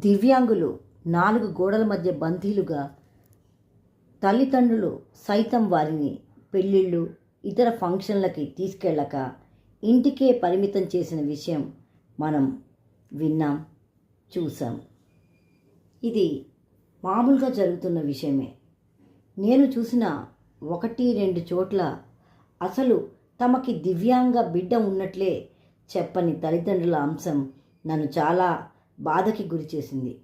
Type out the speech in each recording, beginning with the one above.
దివ్యాంగులు నాలుగు గోడల మధ్య బందీలుగా తల్లిదండ్రులు సైతం వారిని పెళ్ళిళ్ళు ఇతర ఫంక్షన్లకి తీసుకెళ్ళక ఇంటికే పరిమితం చేసిన విషయం మనం విన్నాం చూసాం ఇది మామూలుగా జరుగుతున్న విషయమే. నేను చూసిన ఒకటి రెండు చోట్ల అసలు తమకి దివ్యాంగ బిడ్డ ఉన్నట్లే చెప్పని తల్లిదండ్రుల అంశం నన్ను చాలా బాధకి గురి చేసింది.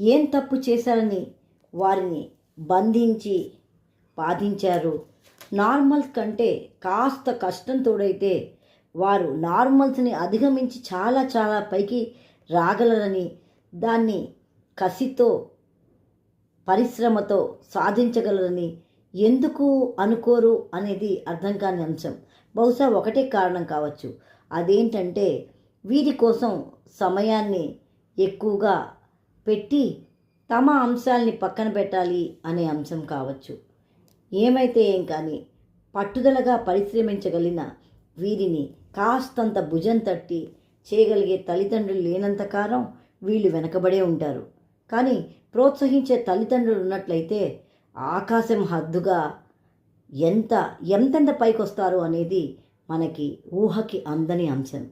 ఏం తప్పు చేశారని వారిని బంధించి బాధించారు. నార్మల్స్ కంటే కాస్త కష్టం తోడైతే వారు నార్మల్స్ని అధిగమించి చాలా చాలా పైకి రాగలరని దాన్ని కసితో పరిశ్రమతో సాధించగలరని ఎందుకు అనుకోరు అనేది అర్థం కాని అంశం. బహుశా ఒకటే కారణం కావచ్చు. అదేంటంటే వీరి కోసం సమయాన్ని ఎక్కువగా పెట్టి తమ అంశాల్ని పక్కన పెట్టాలి అనే అంశం కావచ్చు. ఏమైతే ఏం కానీ పట్టుదలగా పరిశ్రమించగలిగిన వీరిని కాస్తంత భుజం తట్టి చేయగలిగే తల్లిదండ్రులు లేనంతకారం వీళ్ళు వెనకబడే ఉంటారు. కానీ ప్రోత్సహించే తల్లిదండ్రులు ఉన్నట్లయితే ఆకాశం హద్దుగా ఎంత ఎంతెంత పైకొస్తారు అనేది మనకి ఊహకి అందని అంశం.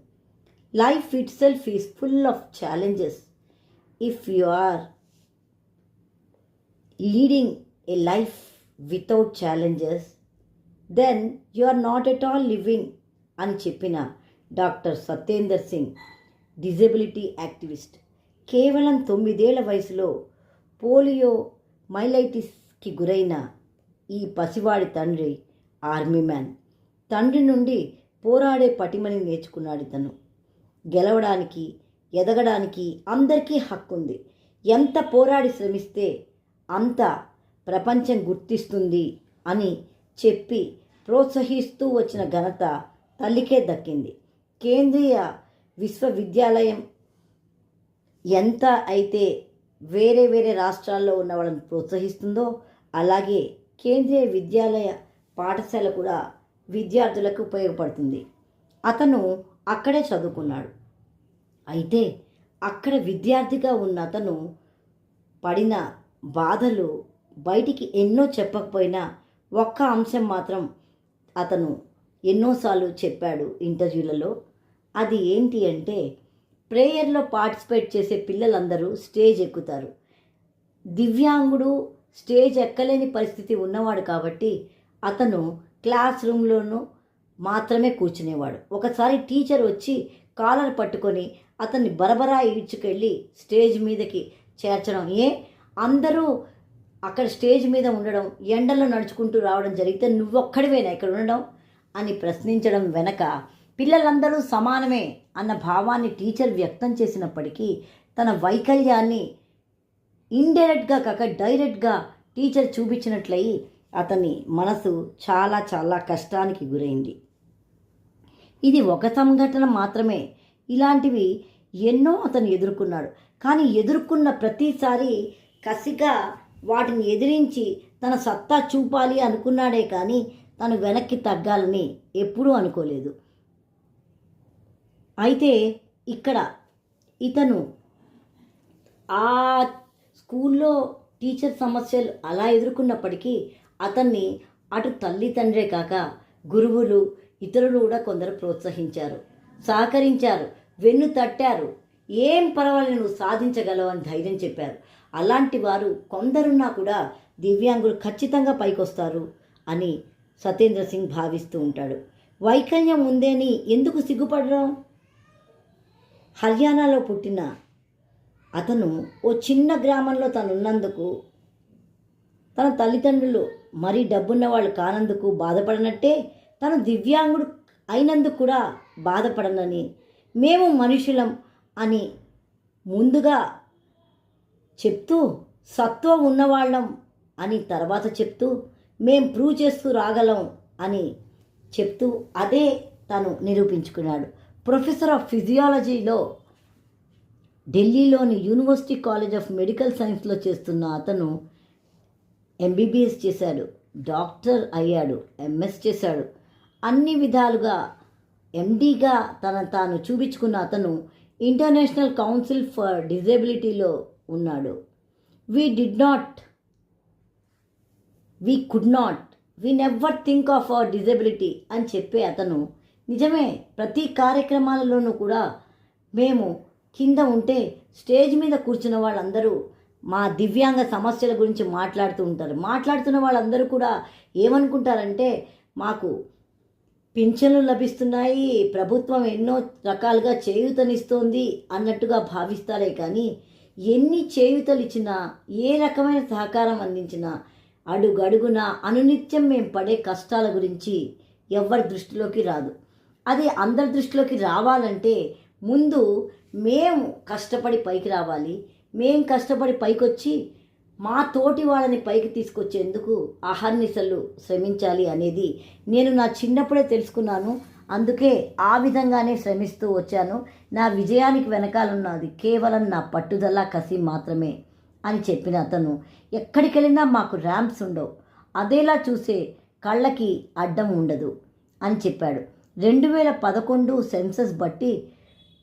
Life itself is full of challenges if you are leading a life without challenges then you are not at all living అని చెప్పిన doctor Satyender Singh disability activist. కేవలం తొమ్మిదేళ్ళ వయసులో పోలియో మైలైటిస్కి గురైన ఈ పసివాడి తండ్రి ఆర్మీ మ్యాన్. తండ్రి నుండి పోరాడే పటిమని నేర్చుకున్నాడు ఇతను. గెలవడానికి ఎదగడానికి అందరికీ హక్కు ఉంది ఎంత పోరాడి శ్రమిస్తే అంత ప్రపంచం గుర్తిస్తుంది అని చెప్పి ప్రోత్సహిస్తూ వచ్చిన ఘనత తల్లికే దక్కింది. కేంద్రీయ విశ్వవిద్యాలయం ఎంత అయితే వేరే వేరే రాష్ట్రాల్లో ఉన్న వాళ్ళని ప్రోత్సహిస్తుందో అలాగే కేంద్రీయ విద్యాలయ పాఠశాల కూడా విద్యార్థులకు ఉపయోగపడుతుంది. అతను అక్కడే చదువుకున్నాడు. అయితే అక్కడ విద్యార్థిగా ఉన్న అతను పడిన బాధలు బయటికి ఎన్నో చెప్పకపోయినా ఒక్క అంశం మాత్రం అతను ఎన్నోసార్లు చెప్పాడు ఇంటర్వ్యూలలో. అది ఏంటి అంటే ప్రేయర్లో పార్టిసిపేట్ చేసే పిల్లలందరూ స్టేజ్ ఎక్కుతారు. దివ్యాంగుడు స్టేజ్ ఎక్కలేని పరిస్థితి ఉన్నవాడు కాబట్టి అతను క్లాస్ రూమ్లోనూ మాత్రమే కూర్చునేవాడు. ఒకసారి టీచర్ వచ్చి కాలర్ పట్టుకొని అతన్ని బరబరా ఈడ్చుకెళ్ళి స్టేజ్ మీదకి చేర్చడం. ఏ? అందరూ అక్కడ స్టేజ్ మీద ఉండడం ఎండలో నడుచుకుంటూ రావడం జరిగితే నువ్వొక్కడివేనా ఇక్కడ ఉండడం అని ప్రశ్నించడం వెనక పిల్లలందరూ సమానమే అన్న భావాన్ని టీచర్ వ్యక్తం చేసినప్పటికీ తన వైకల్యాన్ని ఇండైరెక్ట్గా కాక డైరెక్ట్గా టీచర్ చూపించినట్లయి అతని మనసు చాలా చాలా కష్టానికి గురైంది. ఇది ఒక సంఘటన మాత్రమే. ఇలాంటివి ఎన్నో అతను ఎదుర్కొన్నాడు. కానీ ఎదుర్కొన్న ప్రతిసారి కసిగా వాటిని ఎదిరించి తన సత్తా చూపాలి అనుకున్నాడే కానీ తను వెనక్కి తగ్గాలని ఎప్పుడూ అనుకోలేదు. అయితే ఇక్కడ ఇతను ఆ స్కూల్లో టీచర్ సమస్యలు అలా ఎదుర్కొన్నప్పటికీ అతన్ని అటు తల్లి తండ్రే కాక గురువులు ఇతరులు కూడా కొందరు ప్రోత్సహించారు సహకరించారు వెన్ను తట్టారు. ఏం పర్వాలేదు నువ్వు సాధించగలవు అని ధైర్యం చెప్పారు. అలాంటి వారు కొందరున్నా కూడా దివ్యాంగులు ఖచ్చితంగా పైకొస్తారు అని సత్యేంద్ర సింగ్ భావిస్తూ ఉంటాడు. వైకల్యం ఉందేని ఎందుకు సిగ్గుపడడం? హర్యానాలో పుట్టిన అతను ఓ చిన్న గ్రామంలో తను ఉన్నందుకు తన తల్లిదండ్రులు మరీ డబ్బున్న వాళ్ళు కానందుకు బాధపడినట్టే తను దివ్యాంగుడు అయినందుకు కూడా బాధపడనని మేము మనుషులం అని ముందుగా చెప్తూ సత్వం ఉన్నవాళ్ళం అని తర్వాత చెప్తూ మేం ప్రూవ్ చేస్తూ రాగలం అని చెప్తూ అదే తను నిరూపించుకున్నాడు. ప్రొఫెసర్ ఆఫ్ ఫిజియాలజీలో ఢిల్లీలోని యూనివర్సిటీ కాలేజ్ ఆఫ్ మెడికల్ సైన్స్లో చేస్తున్న అతను ఎంబీబీఎస్ చేశాడు. డాక్టర్ అయ్యాడు. ఎంఎస్ చేశాడు. అన్ని విధాలుగా ఎండీగా తన తాను చూపించుకున్న అతను ఇంటర్నేషనల్ కౌన్సిల్ ఫర్ డిజేబిలిటీలో ఉన్నాడు. We did not we could not we never think of our disability అని చెప్పే అతను. నిజమే ప్రతి కార్యక్రమాలలోనూ కూడా మేము కింద ఉంటే స్టేజ్ మీద కూర్చున్న వాళ్ళందరూ మా దివ్యాంగ సమస్యల గురించి మాట్లాడుతూ ఉంటారు. మాట్లాడుతున్న వాళ్ళందరూ కూడా ఏమనుకుంటారంటే మాకు పింఛన్లు లభిస్తున్నాయి. ప్రభుత్వం ఎన్నో రకాలుగా చేయూతనిస్తోంది అన్నట్టుగా భావిస్తారే కానీ ఎన్ని చేయూతలు ఇచ్చినా ఏ రకమైన సహకారం అందించినా అడుగడుగున అనునిత్యం మేము పడే కష్టాల గురించి ఎవరి దృష్టిలోకి రాదు. అది అందరి దృష్టిలోకి రావాలంటే ముందు మేము కష్టపడి పైకి రావాలి. మేం కష్టపడి పైకొచ్చి మా తోటి వాళ్ళని పైకి తీసుకొచ్చేందుకు అహర్నిశలు శ్రమించాలి అనేది నేను నా చిన్నప్పుడే తెలుసుకున్నాను. అందుకే ఆ విధంగానే శ్రమిస్తూ వచ్చాను. నా విజయానికి వెనకాలన్నది కేవలం నా పట్టుదల కసి మాత్రమే అని చెప్పిన అతను. ఎక్కడికి వెళ్ళినా మాకు ర్యాంప్స్ ఉండవు. అదేలా చూసే కళ్ళకి అడ్డం ఉండదు అని చెప్పాడు. రెండు వేల పదకొండు సెన్సస్ బట్టి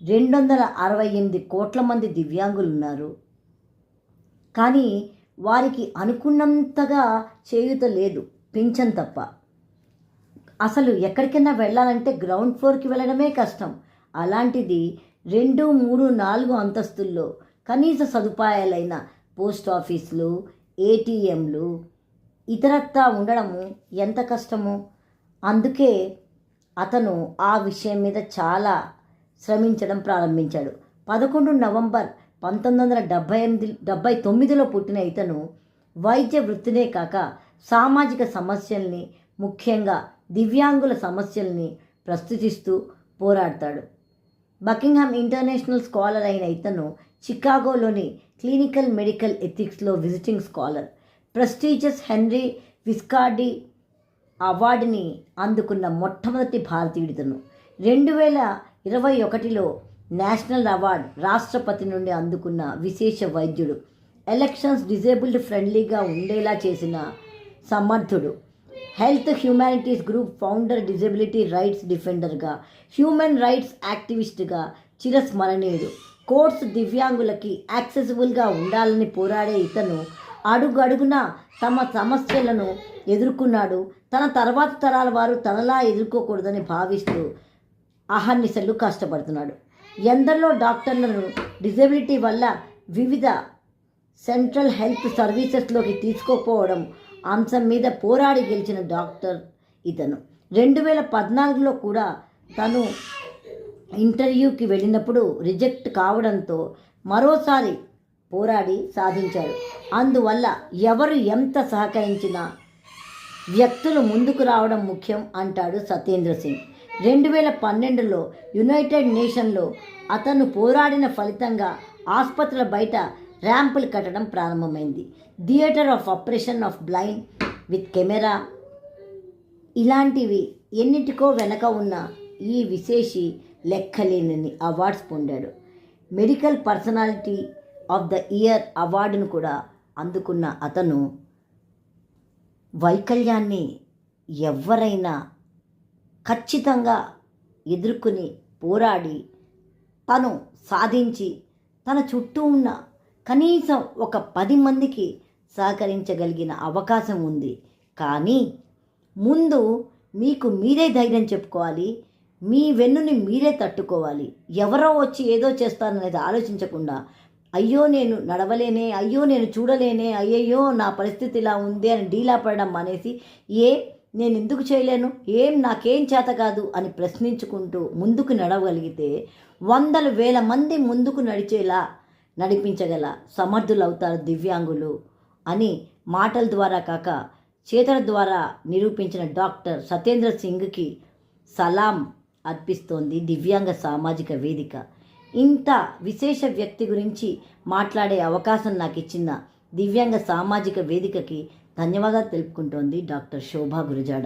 రెండు వందల అరవై ఎనిమిది కోట్ల మంది దివ్యాంగులు ఉన్నారు కానీ వారికి అనుకున్నంతగా చేయూత లేదు పింఛన్ తప్ప. అసలు ఎక్కడికైనా వెళ్ళాలంటే గ్రౌండ్ ఫ్లోర్కి వెళ్ళడమే కష్టం. అలాంటిది రెండు మూడు నాలుగు అంతస్తుల్లో కనీస సదుపాయాలైన పోస్ట్ ఆఫీసులు ఏటీఎంలు ఇతరత్తా ఉండడము ఎంత కష్టము. అందుకే అతను ఆ విషయం మీద చాలా శ్రమించడం ప్రారంభించాడు. పదకొండు నవంబర్ పంతొమ్మిది వందల డెబ్భై ఎనిమిది డెబ్భై తొమ్మిదిలో పుట్టిన ఇతను వైద్య వృత్తినే కాక సామాజిక సమస్యల్ని ముఖ్యంగా దివ్యాంగుల సమస్యల్ని ప్రస్తుతిస్తూ పోరాడతాడు. బకింగ్హామ్ ఇంటర్నేషనల్ స్కాలర్ అయిన ఇతను చికాగోలోని clinical medical ఎథిక్స్లో visiting scholar. Prestigious Henry Viscardi అవార్డుని అందుకున్న మొట్టమొదటి భారతీయుడితను. రెండు వేల ఇరవై ఒకటిలో నేషనల్ అవార్డ్ రాష్ట్రపతి నుండి అందుకున్న విశేష వైద్యుడు. ఎలక్షన్స్ డిజేబుల్డ్ ఫ్రెండ్లీగా ఉండేలా చేసిన సమర్థుడు. Health humanities group founder disability rights డిఫెండర్గా human rights యాక్టివిస్ట్గా చిరస్మరణీయుడు. కోర్ట్స్ దివ్యాంగులకి యాక్సెసిబుల్గా ఉండాలని పోరాడే ఇతను అడుగడుగున తమ సమస్యలను ఎదుర్కొన్నాడు. తన తర్వాత తరాల వారు తనలా ఎదుర్కోకూడదని భావిస్తూ అహర్నిశలు కష్టపడుతున్నాడు. ఎందరిలో డాక్టర్లను డిజబిలిటీ వల్ల వివిధ సెంట్రల్ హెల్త్ సర్వీసెస్లోకి తీసుకోపోవడం అంశం మీద పోరాడి గెలిచిన డాక్టర్ ఇతను. రెండు వేల పద్నాలుగులో కూడా తను ఇంటర్వ్యూకి వెళ్ళినప్పుడు రిజెక్ట్ కావడంతో మరోసారి పోరాడి సాధించారు అందువల్ల ఎవరు ఎంత సహకరించినా వ్యక్తులు ముందుకు రావడం ముఖ్యం అంటాడు సత్యేంద్ర సింగ్. రెండు వేల పన్నెండులో యునైటెడ్ నేషన్లో అతను పోరాడిన ఫలితంగా ఆసుపత్రుల బయట ర్యాంపులు కట్టడం ప్రారంభమైంది. Theatre of operation of blind with camera. ఇలాంటివి ఎన్నిటికో వెనక ఉన్న ఈ విశేషి లెక్కలేనని అవార్డ్స్ పొందాడు. Medical personality of the year అవార్డును కూడా అందుకున్న అతను వైకల్యాన్ని ఎవరైనా ఖచ్చితంగా ఎదుర్కొని పోరాడి తను సాధించి తన చుట్టూ ఉన్న కనీసం ఒక పది మందికి సహకరించగలిగిన అవకాశం ఉంది. కానీ ముందు మీకు మీరే ధైర్యం చెప్పుకోవాలి. మీ వెన్నుని మీరే తట్టుకోవాలి. ఎవరో వచ్చి ఏదో చేస్తారనేది ఆలోచించకుండా అయ్యో నేను నడవలేనే అయ్యో నేను చూడలేనే అయ్యయ్యో నా పరిస్థితి ఇలా ఉంది అని డీలా పడడం అనేసి ఏ నేను ఎందుకు చేయలేను? ఏం నాకేం చేత కాదు? అని ప్రశ్నించుకుంటూ ముందుకు నడవగలిగితే వందల వేల మంది ముందుకు నడిచేలా నడిపించగల సమర్థులవుతారు దివ్యాంగులు అని మాటల ద్వారా కాక చేతల ద్వారా నిరూపించిన డాక్టర్ సత్యేంద్ర సింగ్కి సలాం అర్పిస్తోంది దివ్యాంగ సామాజిక వేదిక. ఇంత విశేష వ్యక్తి గురించి మాట్లాడే అవకాశం నాకు ఇచ్చిన దివ్యాంగ సామాజిక వేదికకి ధన్యవాదాలు తెలుపుకుంటోంది డాక్టర్ శోభా గురజాడ.